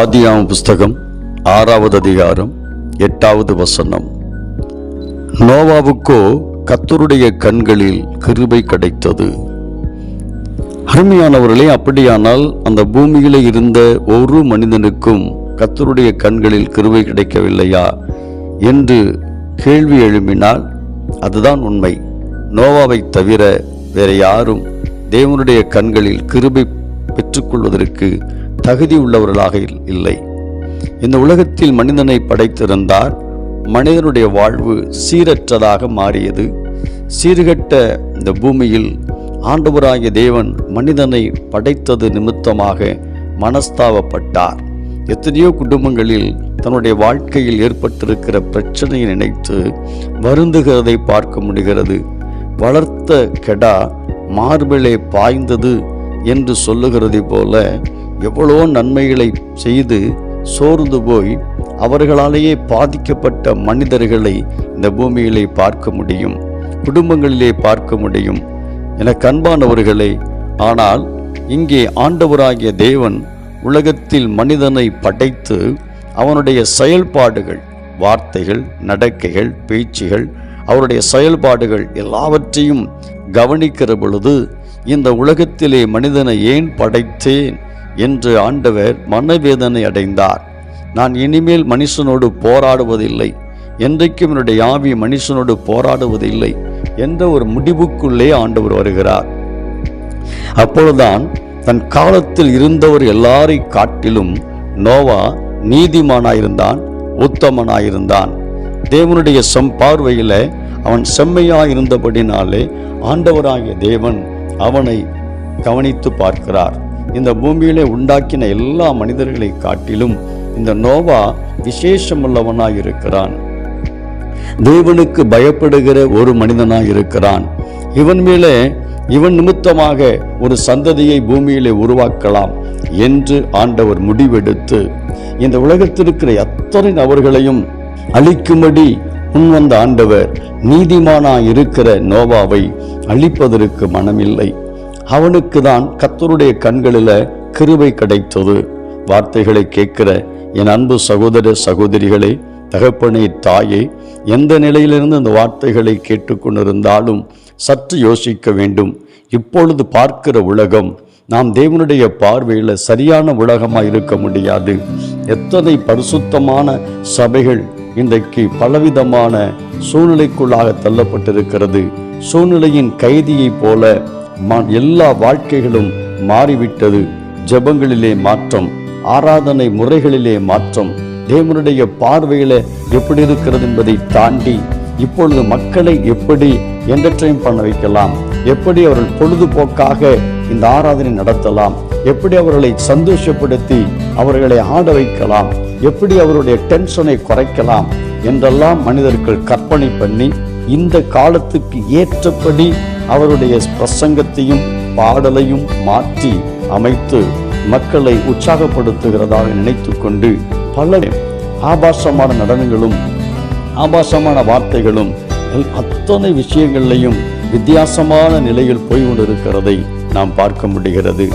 ஆதியாம் புஸ்தகம் ஆறாவது அதிகாரம் எட்டாவது வசனம். நோவாவுக்கோ கத்தருடைய கண்களில் கிருபை கிடைத்தது. அருமையானவர்களே அப்படியானால் அந்த பூமியிலே இருந்த ஒரு மனிதனுக்கும் கத்தருடைய கண்களில் கிருபை கிடைக்கவில்லையா என்று கேள்வி எழுப்பினால் அதுதான் உண்மை. நோவாவை தவிர வேற யாரும் தேவனுடைய கண்களில் கிருபை பெற்றுக்கொள்வதற்கு தகுதி உள்ளவர்களாக இல்லை. இந்த உலகத்தில் மனிதனை படைத்திருந்தார் மனிதனுடைய வாழ்வு சீரற்றதாக மாறியது. சீர்கெட்ட இந்த பூமியில் ஆண்டவராகிய தேவன் மனிதனை படைத்தது நிமித்தமாக மனஸ்தாபப்பட்டார். எத்தனையோ குடும்பங்களில் தன்னுடைய வாழ்க்கையில் ஏற்பட்டிருக்கிற பிரச்சனையை நினைத்து வருந்துகிறதை பார்க்க முடிகிறது. வளர்த்த கெடா மார்பிலே பாய்ந்தது என்று சொல்லுகிறதை போல எவ்வளோ நன்மைகளை செய்து சோர்ந்து போய் அவர்களாலேயே பாதிக்கப்பட்ட மனிதர்களை இந்த பூமியிலே பார்க்க முடியும் குடும்பங்களிலே பார்க்க முடியும் என அன்பானவர்களே ஆனால் இங்கே ஆண்டவராகிய தேவன் உலகத்தில் மனிதனை படைத்து அவனுடைய செயல்பாடுகள் வார்த்தைகள் நடக்கைகள் பேச்சுகள் அவருடைய செயல்பாடுகள் எல்லாவற்றையும் கவனிக்கிற பொழுது இந்த உலகத்திலே மனிதனை ஏன் படைத்தேன் என்று ஆண்டவர் மனவேதனை அடைந்தார். நான் இனிமேல் மனுஷனோடு போராடுவதில்லை. என்றைக்கும் என்னுடைய ஆவி மனுஷனோடு போராடுவதில்லை என்ற ஒரு முடிவுக்குள்ளே ஆண்டவர் வருகிறார். அப்பொழுதுதான் தன் காலத்தில் இருந்தவர் எல்லாரை காட்டிலும் நோவா நீதிமானாயிருந்தான் உத்தமனாயிருந்தான். தேவனுடைய செம் பார்வையில அவன் செம்மையாயிருந்தபடினாலே ஆண்டவராகிய தேவன் அவனை கவனித்து பார்க்கிறார். இந்த பூமியிலே உண்டாக்கின எல்லா மனிதர்களை காட்டிலும் இந்த நோவா விசேஷமுள்ளவனாயிருக்கிறான். தேவனுக்கு பயப்படுகிற ஒரு மனிதனாய் இருக்கிறான் இவன் மேலே இவன் நிமித்தமாக ஒரு சந்ததியை பூமியிலே உருவாக்கலாம் என்று ஆண்டவர் முடிவெடுத்து இந்த உலகத்திற்கிற அத்தனை நபர்களையும் அழிக்கும்படி முன்வந்த ஆண்டவர் நீதிமானாய் இருக்கிற நோவாவை அழிப்பதற்கு மனமில்லை. அவனுக்கு தான் கத்தருடைய கண்களில் கிருபை கிடைத்தது. வார்த்தைகளை கேட்கிற என் அன்பு சகோதர சகோதரிகளே தகப்பனை தாயை எந்த நிலையிலிருந்து இந்த வார்த்தைகளை கேட்டுக்கொண்டிருந்தாலும் சற்று யோசிக்க வேண்டும். இப்பொழுது பார்க்கிற உலகம் நாம் தேவனுடைய பார்வையில் சரியான உலகமாக இருக்க முடியாது. எத்தனை பரிசுத்தமான சபைகள் இன்றைக்கு பலவிதமான சூழ்நிலைக்குள்ளாக தள்ளப்பட்டிருக்கிறது. சூழ்நிலையின் கைதியைப் போல எல்லா வாழ்க்கைகளும் மாறிவிட்டது. ஜபங்களிலே மாற்றம் ஆராதனை முறைகளிலே மாற்றம். தேவனுடைய பார்வையில எப்படி இருக்கிறது என்பதை தாண்டி இப்பொழுது மக்களை எப்படி என்டர்டெயின் பண்ண வைக்கலாம்? எப்படி அவர்கள் பொழுதுபோக்காக இந்த ஆராதனை நடத்தலாம்? எப்படி அவர்களை சந்தோஷப்படுத்தி அவர்களை ஆட வைக்கலாம்? எப்படி அவருடைய டென்ஷனை குறைக்கலாம்? என்றெல்லாம் மனிதர்கள் கற்பனை பண்ணி இந்த காலத்துக்கு ஏற்றபடி அவருடைய பிரசங்கத்தையும் பாடலையும் மாற்றி அமைத்து மக்களை உற்சாகப்படுத்துகிறதாக நினைத்து கொண்டு பல ஆபாசமான நடனங்களும் ஆபாசமான வார்த்தைகளும் அத்தனை விஷயங்கள்லையும் வித்தியாசமான நிலையில் போய் கொண்டிருக்கிறதை நாம் பார்க்க முடிகிறது.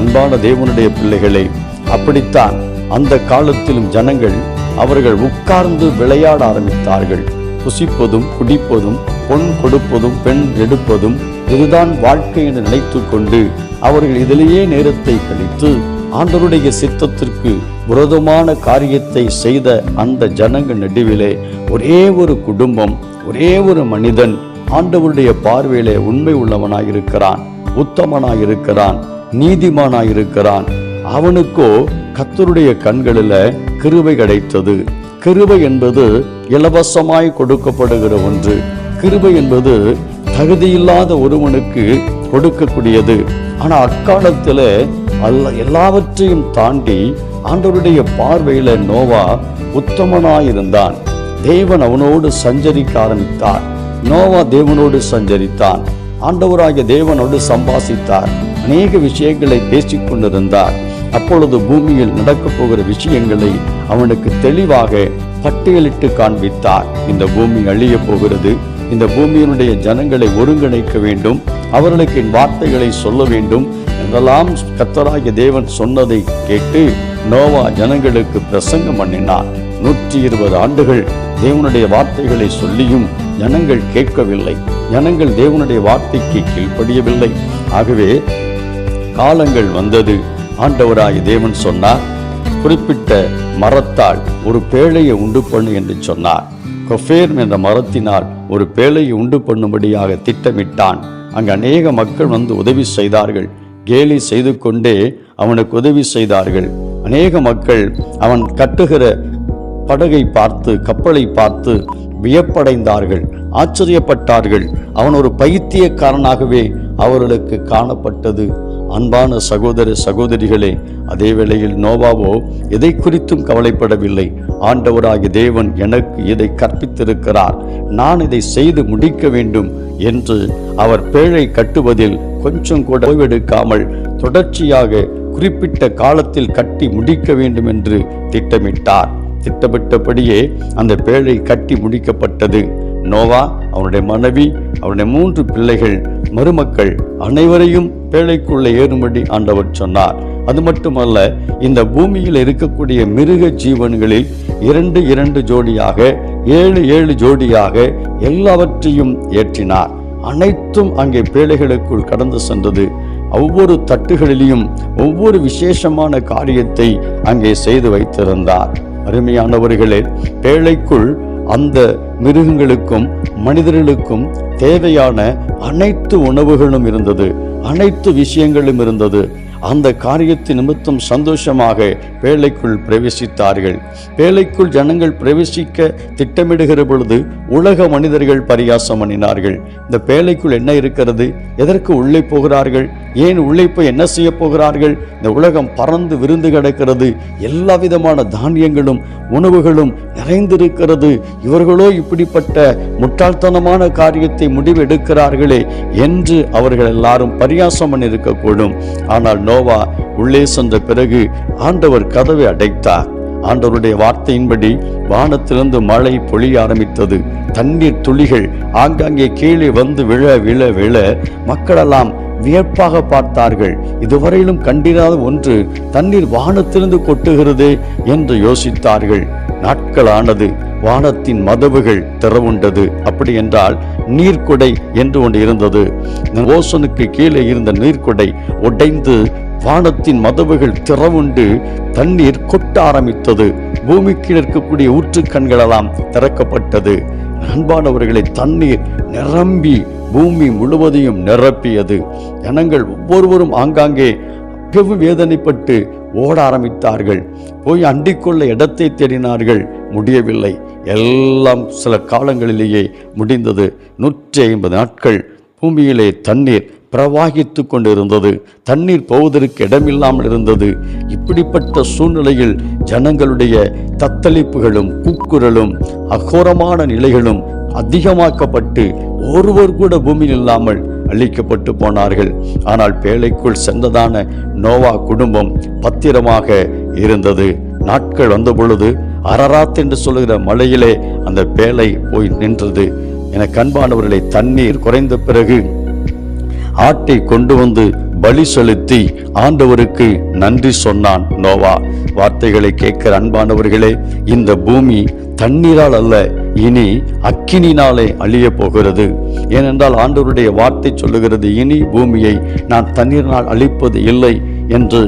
அன்பான தேவனுடைய பிள்ளைகளே அப்படித்தான் அந்த காலத்திலும் ஜனங்கள் அவர்கள் உட்கார்ந்து விளையாட ஆரம்பித்தார்கள். புசிப்பதும் குடிப்பதும் பொன் கொடுப்பதும் பெண் எடுப்பதும் இதுதான் வாழ்க்கை என்று நினைத்து கொண்டு அவர்கள் இதிலேயே நேரத்தை கழித்து ஆண்டவருடைய சித்தத்திற்கு விரோதமான காரியத்தை செய்த அந்த ஜனங்கள் நடுவிலே ஒரே ஒரு குடும்பம் ஒரே ஒரு மனிதன் ஆண்டவருடைய பார்வையிலே உண்மை உள்ளவனாயிருக்கிறான் உத்தமனாயிருக்கிறான் நீதிமானாயிருக்கிறான். அவனுக்கோ கத்தருடைய கண்களில் கிருவை கிடைத்தது. கிருவை என்பது இலவசமாய் கொடுக்கப்படுகிற ஒன்று. கிருபை என்பது தகுதியில்லாத ஒருவனுக்கு கொடுக்கக்கூடியது. ஆனா அக்காலத்துல அல்ல எல்லாவற்றையும் தாண்டி ஆண்டவருடைய பார்வையில நோவா உத்தமனாயிருந்தான். தேவன் அவனோடு சஞ்சரிக்க ஆரம்பித்தார். நோவா தேவனோடு சஞ்சரித்தான். ஆண்டவராகிய தேவனோடு சம்பாசித்தார். அநேக விஷயங்களை பேசிக் கொண்டிருந்தார். அப்பொழுது பூமியில் நடக்கப் போகிற விஷயங்களை அவனுக்கு தெளிவாக பட்டியலிட்டு காண்பித்தார். இந்த பூமி அழிய போகிறது. இந்த பூமியினுடைய ஜனங்களை ஒருங்கிணைக்க வேண்டும் அவர்களுக்கு என் வார்த்தைகளை சொல்ல வேண்டும் என்றெல்லாம் கத்தராகிய தேவன் சொன்னதை கேட்டு நோவா ஜனங்களுக்கு பிரசங்கம் பண்ணினார். நூற்றி இருபது ஆண்டுகள் தேவனுடைய வார்த்தைகளை சொல்லியும் ஜனங்கள் கேட்கவில்லை. ஜனங்கள் தேவனுடைய வார்த்தைக்கு கீழ்ப்படியவில்லை. ஆகவே காலங்கள் வந்தது. ஆண்டவராகிய தேவன் சொன்னார் குறிப்பிட்ட மரத்தால் ஒரு பேழையை உண்டு பண்ணு என்று சொன்னார். கொஃபேர் என்ற மரத்தினால் ஒரு பேழையை உண்டு பண்ணும்படியாக திட்டமிட்டான். அங்கு அநேக மக்கள் வந்து உதவி செய்தார்கள். கேலி செய்து கொண்டே அவனுக்கு உதவி செய்தார்கள். அநேக மக்கள் அவன் கட்டுகிற படகை பார்த்து கப்பலை பார்த்து வியப்படைந்தார்கள். ஆச்சரியப்பட்டார்கள். அவன் ஒரு பைத்தியக்காரனாகவே அவர்களுக்கு காணப்பட்டது. அன்பான சகோதர சகோதரிகளே அதே வேளையில் நோவாவோ எதை குறித்தும் கவலைப்படவில்லை. ஆண்டவராகிய தேவன் எனக்கு இதை கற்பித்திருக்கிறார். நான் இதை செய்து முடிக்க வேண்டும் என்று அவர் பேழை கட்டுவதில் கொஞ்சம் கூட ஓய்வெடுக்காமல் தொடர்ச்சியாக குறிப்பிட்ட காலத்தில் கட்டி முடிக்க வேண்டும் என்று திட்டமிட்டார். திட்டமிட்டபடியே அந்த பேழை கட்டி முடிக்கப்பட்டது. நோவா அவனுடைய மனைவி அவனுடைய மூன்று பிள்ளைகள் மருமக்கள் அனைவரையும் பேழைக்குள்ளே ஏறும்படி ஆண்டவர் சொன்னார். அது மட்டுமல்ல இந்த பூமியில் இருக்கக்கூடிய மிருக ஜீவன்களில் இரண்டு இரண்டு ஜோடியாக ஏழு ஏழு ஜோடியாக எல்லாவற்றையும் ஏற்றினார். அனைத்தும் அங்கே பேழைகளுக்குள் கடந்து சென்றது. ஒவ்வொரு தட்டுகளிலும் ஒவ்வொரு விசேஷமான காரியத்தை அங்கே செய்து வைத்திருந்தார். அருமையானவர்களே பேழைக்குள் அந்த மிருகங்களுக்கும் மனிதர்களுக்கும் தேவையான அனைத்து உணவுகளும் இருந்தது. அனைத்து விஷயங்களும் இருந்தது. அந்த காரியத்து நிமித்தம் சந்தோஷமாக பேழைக்குள் பிரவேசித்தார்கள். பேழைக்குள் ஜனங்கள் பிரவேசிக்க திட்டமிடுகிற பொழுது உலக மனிதர்கள் பரியாசம் பண்ணினார்கள் இந்த பேழைக்குள் என்ன இருக்கிறது? எதற்கு உள்ளே போகிறார்கள்? ஏன் உள்ளே போய் என்ன செய்ய போகிறார்கள்? இந்த உலகம் பறந்து விருந்து கிடக்கிறது. எல்லா விதமான தானியங்களும் உணவுகளும் நிறைந்திருக்கிறது. இவர்களோ இப்படிப்பட்ட முட்டாள்தனமான காரியத்தை முடிவெடுக்கிறார்களே என்று அவர்கள் எல்லாரும் பரியாசம் பண்ணியிருக்கக்கூடும் ஆனால் நோவா உள்ளே சென்ற பிறகு ஆண்டவர் கதவை அடைத்தார். ஆண்டவருடைய வார்த்தையின்படி வானத்திலிருந்து மழை பொழிய ஆரம்பித்தது. தண்ணீர் துளிகள் ஆங்காங்கே கீழே வந்து விழ விழ விழ மக்களெல்லாம் வியப்பாக பார்த்தார்கள். இதுவரையிலும் கண்டிராத ஒன்று தண்ணீர் வானத்திலிருந்து கொட்டுகிறதே என்று யோசித்தார்கள். நாட்களானது வானத்தின் மதவுகள் திறவுண்டது அப்படி என்றால் நீர்க்குடை என்று ஒன்று இருந்தது. ஓசனுக்கு கீழே இருந்த நீர்க்குடை உடைந்து வானத்தின் மதவுகள் திறவுண்டு தண்ணீர் கொட்ட ஆரம்பித்தது. பூமிக்கு இருக்கக்கூடிய ஊற்றுக்கண்களெல்லாம் திறக்கப்பட்டது. அன்பானவர்களை தண்ணீர் நிரம்பி பூமி முழுவதையும் நிரப்பியது. ஜனங்கள் ஒவ்வொருவரும் ஆங்காங்கே மிகவும் வேதனைப்பட்டு ஓட ஆரம்பித்தார்கள். போய் அண்டிக்கொள்ள இடத்தை தேடினார்கள். முடியவில்லை. எல்லாம் சில காலங்களிலேயே முடிந்தது. நூற்றி ஐம்பது நாட்கள் பூமியிலே தண்ணீர் பிரவாகித்து கொண்டிருந்தது. தண்ணீர் போவதற்கு இடமில்லாமல் இருந்தது. இப்படிப்பட்ட சூழ்நிலையில் ஜனங்களுடைய தத்தளிப்புகளும் கூக்குரலும் அகோரமான நிலைகளும் அதிகமாக்கப்பட்டு ஒருவர் கூட பூமியில் இல்லாமல் அழிக்கப்பட்டு போனார்கள். ஆனால் பேழைக்குள் சென்றதான நோவா குடும்பம் பத்திரமாக இருந்தது. நாட்கள் வந்த பொழுது அரராத் என்று சொல்லுகிற மலையிலே அந்த பேழை போய் நின்றது. என கண்பானவர்களை தண்ணீர் குறைந்த பிறகு ஆட்டை கொண்டு வந்து பலி செலுத்தி ஆண்டவருக்கு நன்றி சொன்னான் நோவா. வார்த்தைகளை கேட்கிற அன்பானவர்களே இந்த பூமி தண்ணீரால் அல்ல இனி அக்கினினாலே அழிய போகிறது ஏனென்றால் ஆண்டவருடைய வார்த்தை சொல்லுகிறது இனி பூமியை நான் தண்ணீரினால் அழிப்பது இல்லை என்று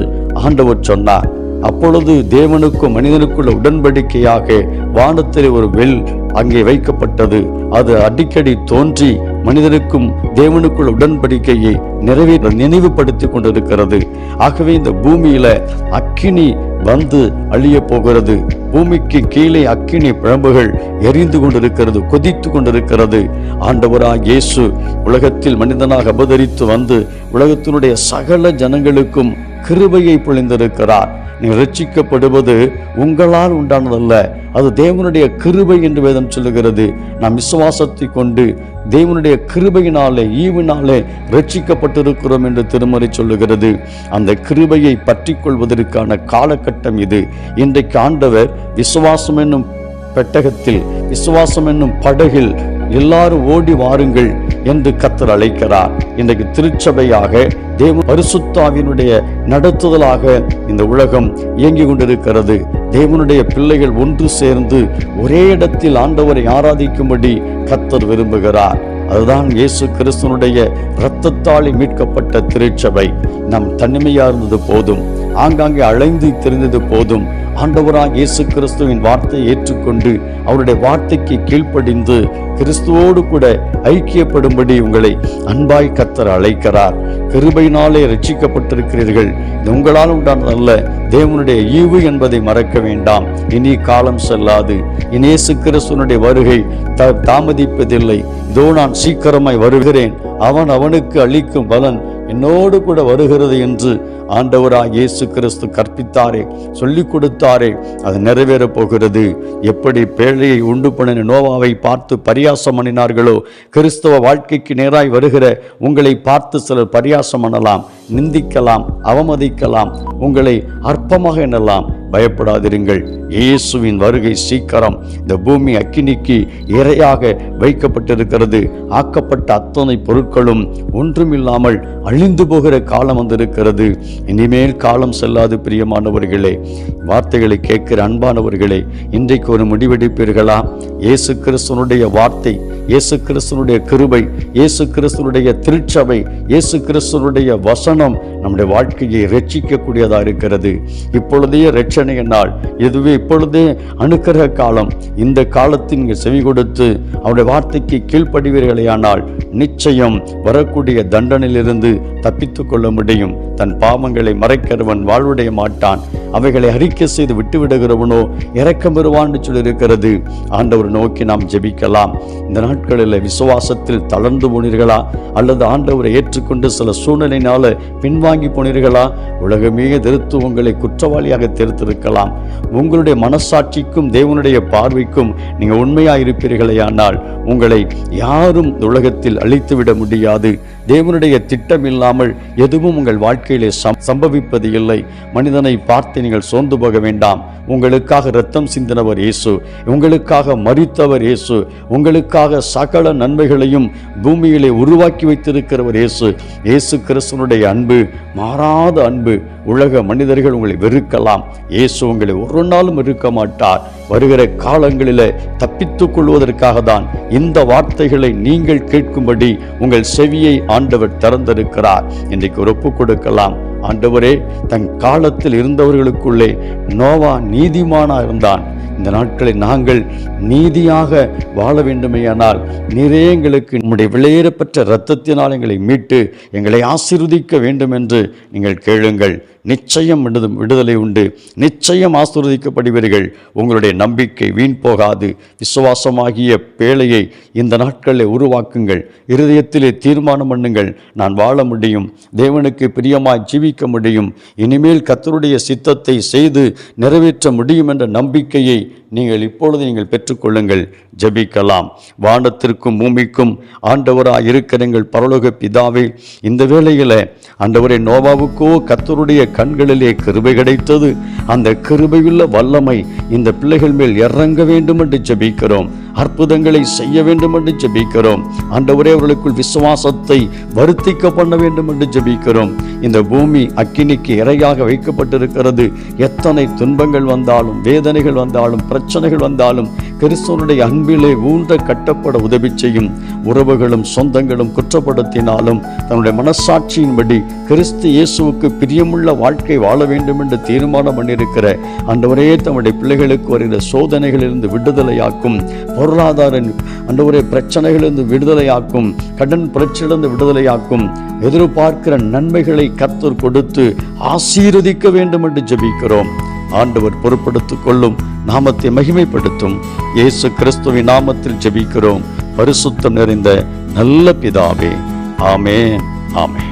ஆண்டவர் சொன்னார். அப்பொழுது தேவனுக்கும் மனிதனுக்குள்ள உடன்படிக்கையாக வானத்தில் ஒரு வெல் அங்கே வைக்கப்பட்டது. அது அடிக்கடி தோன்றி மனிதனுக்கும் தேவனுக்குள்ள உடன்படிக்கையை நிறைவேற்ற நினைவுபடுத்தி கொண்டிருக்கிறது. ஆகவே இந்த பூமியில அக்கினி வந்து அழிய போகிறது. பூமிக்கு கீழே அக்கினி பிழம்புகள் எரிந்து கொண்டிருக்கிறது கொதித்து கொண்டிருக்கிறது. ஆண்டவராக இயேசு உலகத்தில் மனிதனாக அபதரித்து வந்து உலகத்தினுடைய சகல ஜனங்களுக்கும் கிருபையை பொழிந்திருக்கிறார். நீ ரட்சிக்கப்படுவது உங்களால் உண்டானதல்ல அது தேவனுடைய கிருபை என்று வேதம் சொல்லுகிறது. நாம் விசுவாசத்தை கொண்டு தேவனுடைய கிருபையினாலே ஈவினாலே ரட்சிக்கப்பட்டிருக்கிறோம் என்று திருமறை சொல்லுகிறது. அந்த கிருபையை பற்றி கொள்வதற்கான காலகட்டம் இது. இன்றைக்கு ஆண்டவர் விசுவாசம் என்னும் பெட்டகத்தில் விசுவாசம் என்னும் படகில் எல்லாரும் ஓடி வாருங்கள் என்று கத்தர் அழைக்கிறார். இன்றைக்கு திருச்சபையாக தேவ பரிசுத்தாவினுடைய நடத்துதலாக இந்த உலகம் இயங்கிக் கொண்டிருக்கிறது. தேவனுடைய பிள்ளைகள் ஒன்று சேர்ந்து ஒரே இடத்தில் ஆண்டவரை ஆராதிக்கும்படி கத்தர் விரும்புகிறார். அதுதான் இயேசு கிறிஸ்துனுடைய இரத்தத்தாளி மீட்கப்பட்ட திருச்சபை. நம் தனிமையா இருந்தது போதும் ஆங்காங்கே அழைந்து தெரிந்தது போதும் ஆண்டவராக இயேசு கிறிஸ்துவின் வார்த்தையை ஏற்றுக்கொண்டு அவருடைய வார்த்தைக்கு கீழ்ப்படிந்து கிறிஸ்துவோடு கூட ஐக்கியப்படும்படி உங்களை அன்பாய் கத்தர் அழைக்கிறார். கிருபையினாலே ரட்சிக்கப்பட்டிருக்கிறீர்கள் உங்களால் உங்களால் உண்டானதல்ல. தேவனுடைய ஈவு என்பதை மறக்க வேண்டாம். இனி காலம் செல்லாது. இனேசு கிறிஸ்துவனுடைய வருகை த தாமதிப்பதில்லை. இதோ நான் சீக்கிரமாய் வருகிறேன். அவன் அவனுக்கு அளிக்கும் பலன் என்னோடு கூட வருகிறது என்று ஆண்டவராக இயேசு கிறிஸ்து கற்பித்தாரே சொல்லிக் கொடுத்தாரே அது நிறைவேறப் போகிறது. எப்படி பேழையை உண்டு பண்ணின நோவாவை பார்த்து பரியாசம் பண்ணினார்களோ கிறிஸ்தவ வாழ்க்கைக்கு நேராய் வருகிற உங்களை பார்த்து சிலர் பரியாசம் பண்ணலாம். நிந்திக்கலாம் அவமதிக்கலாம் உங்களை அற்பமாக எண்ணலாம். பயப்படாதிருங்கள். இயேசுவின் வருகை சீக்கிரம் இந்த பூமி அக்கினிக்கு இரையாக வைக்கப்பட்டிருக்கிறது. ஆக்கப்பட்ட அத்தனை பொருட்களும் ஒன்றுமில்லாமல் அழிந்து போகிற காலம் வந்திருக்கிறது. இனிமேல் காலம் செல்லாது பிரியமானவர்களே. வார்த்தைகளை கேட்கிற அன்பானவர்களே இன்றைக்கு ஒரு முடிவெடுப்பீர்களா? இயேசு கிறிஸ்தனுடைய வார்த்தை இயேசு கிறிஸ்துனுடைய கிருபை இயேசு கிறிஸ்துனுடைய திருச்சபை இயேசு கிறிஸ்தனுடைய வசனம் நம்முடைய வாழ்க்கையை ரட்சிக்கக்கூடியதாக இருக்கிறது. இப்பொழுதே ரட்சணை நாள் இதுவே இப்பொழுதே அனுக்கிரக காலம். இந்த காலத்தில் நீங்கள் செவி கொடுத்து அவருடைய வார்த்தைக்கு கீழ்ப்படிவீர்களேயானால் நிச்சயம் வரக்கூடிய தண்டனையிலிருந்து தப்பித்து கொள்ள முடியும். தன் பாவங்களை மறைக்கிறவன் வாழ்வுடைய மாட்டான். அவைகளை அறிக்கை செய்து விட்டுவிடுகிறவனோ இறக்கம் பெறுவான்னு சொல்லியிருக்கிறது. ஆண்டவர் நோக்கி நாம் ஜெபிக்கலாம். இந்த நாட்களில் விசுவாசத்தில் தளர்ந்து போனீர்களா? அல்லது ஆண்டவரை ஏற்றுக்கொண்டு சில சூழ்நிலையினால பின்வாங்கி போனீர்களா? உலகமே எதிர்த்து உங்களை குற்றவாளியாக தெரித்திருக்கலாம் உங்களுடைய மனசாட்சிக்கும் தேவனுடைய பார்வைக்கும் நீங்கள் உண்மையாக இருப்பீர்களேயானால் உங்களை யாரும் உலகத்தில் அழித்துவிட முடியாது. தேவனுடைய திட்டம் இல்லாமல் எதுவும் உங்கள் வாழ்க்கையிலே சம்பவிப்பது இல்லை. மனிதனை பார்த்து நீங்கள் சோர்ந்து போக வேண்டாம். உங்களுக்காக ரத்தம் சிந்தினவர் இயேசு உங்களுக்காக மறித்தவர் இயேசு உங்களுக்காக சகல நன்மைகளையும் பூமியிலே உருவாக்கி வைத்திருக்கிறவர் இயேசு இயேசு கிறிஸ்தனுடைய அன்பு மாறாத அன்பு உலக மனிதர்கள் உங்களை வெறுக்கலாம். இயேசு உங்களை ஒரு நாளும் வெறுக்க மாட்டார். வருகிற காலங்களில் தப்பித்துக் கொள்வதற்காக தான் இந்த வார்த்தைகளை நீங்கள் கேட்கும்படி உங்கள் செவியை ஆண்டவர் திறந்திருக்கிறார். இன்றைக்கு ஒரு ஒப்பு கொடுக்கலாம். ஆண்டவரே தன் காலத்தில் இருந்தவர்களுக்குள்ளே நோவா நீதிமானா இருந்தான் இந்த நாட்களை நாங்கள் நீதியாக வாழ வேண்டுமேயானால் நீரே எங்களுக்கு நம்முடைய விலையேறப்பட்ட இரத்தத்தினால் எங்களை மீட்டு எங்களை ஆசிர்வதிக்க வேண்டும் என்று நீங்கள் கேளுங்கள். நிச்சயம் விடுதும் விடுதலை உண்டு. நிச்சயம் ஆசீர்வதிக்கப்படுவீர்கள். உங்களுடைய நம்பிக்கை வீண் போகாது. விசுவாசமாகிய பேழையை இந்த நாட்களில் உருவாக்குங்கள். இருதயத்திலே தீர்மானம் பண்ணுங்கள். நான் வாழ முடியும். தேவனுக்கு பிரியமாய் ஜீவிக்க முடியும். இனிமேல் கத்தருடைய சித்தத்தை செய்து நிறைவேற்ற முடியும் என்ற நம்பிக்கையை நீங்கள் இப்பொழுது நீங்கள் பெற்றுக்கொள்ளுங்கள். ஜெபிக்கலாம். வானத்திற்கும் பூமிக்கும் ஆண்டவராக இருக்கிற எங்கள் பரலோக பிதாவே இந்த வேளையில் ஆண்டவரை நோவாவுக்கோ கத்தருடைய கண்களிலே கிருபை கிடைத்தது. அந்த கிருபையுள்ள வல்லமை இந்த பிள்ளைகள் மேல் இறங்க வேண்டும் என்று ஜபிக்கிறோம். அற்புதங்களை செய்ய வேண்டும் என்று ஜெபிக்கிறோம். ஆண்டவரே அவர்களுக்குள் விசுவாசத்தை வருத்திக்க பண்ண வேண்டும் என்று ஜெபிக்கிறோம். இந்த பூமி அக்கினிக்கு இரையாக வைக்கப்பட்டிருக்கிறது. எத்தனை துன்பங்கள் வந்தாலும் வேதனைகள் வந்தாலும் பிரச்சனைகள் வந்தாலும் கிறிஸ்துவனுடைய அன்பிலே ஊன்ற கட்டப்பட உதவி செய்யும். உறவுகளும் சொந்தங்களும் குற்றப்படுத்தினாலும் தன்னுடைய மனசாட்சியின்படி கிறிஸ்து இயேசுவுக்கு பிரியமுள்ள வாழ்க்கை வாழ வேண்டும் என்று தீர்மானம் பண்ணியிருக்கிற ஆண்டவரே தம்முடைய பிள்ளைகளுக்கு வருகிற சோதனைகளிலிருந்து விடுதலையாக்கும் பொருளாதார ஆண்டவரே பிரச்சனைகளிலிருந்து விடுதலையாக்கும் கடன் பிரச்சனையிலிருந்து விடுதலையாக்கும் எதிர்பார்க்கிற நன்மைகளை கத்தர் கொடுத்து ஆசீர்வதிக்க வேண்டும் என்று ஜெபிக்கிறோம். ஆண்டவர் பொறுப்படுத்திக் கொள்ளும் நாமத்தை மகிமைப்படுத்தும். இயேசு கிறிஸ்துவின் நாமத்தில் ஜெபிக்கிறோம். பரிசுத்தம் நிறைந்த நல்ல பிதாவே. ஆமே ஆமே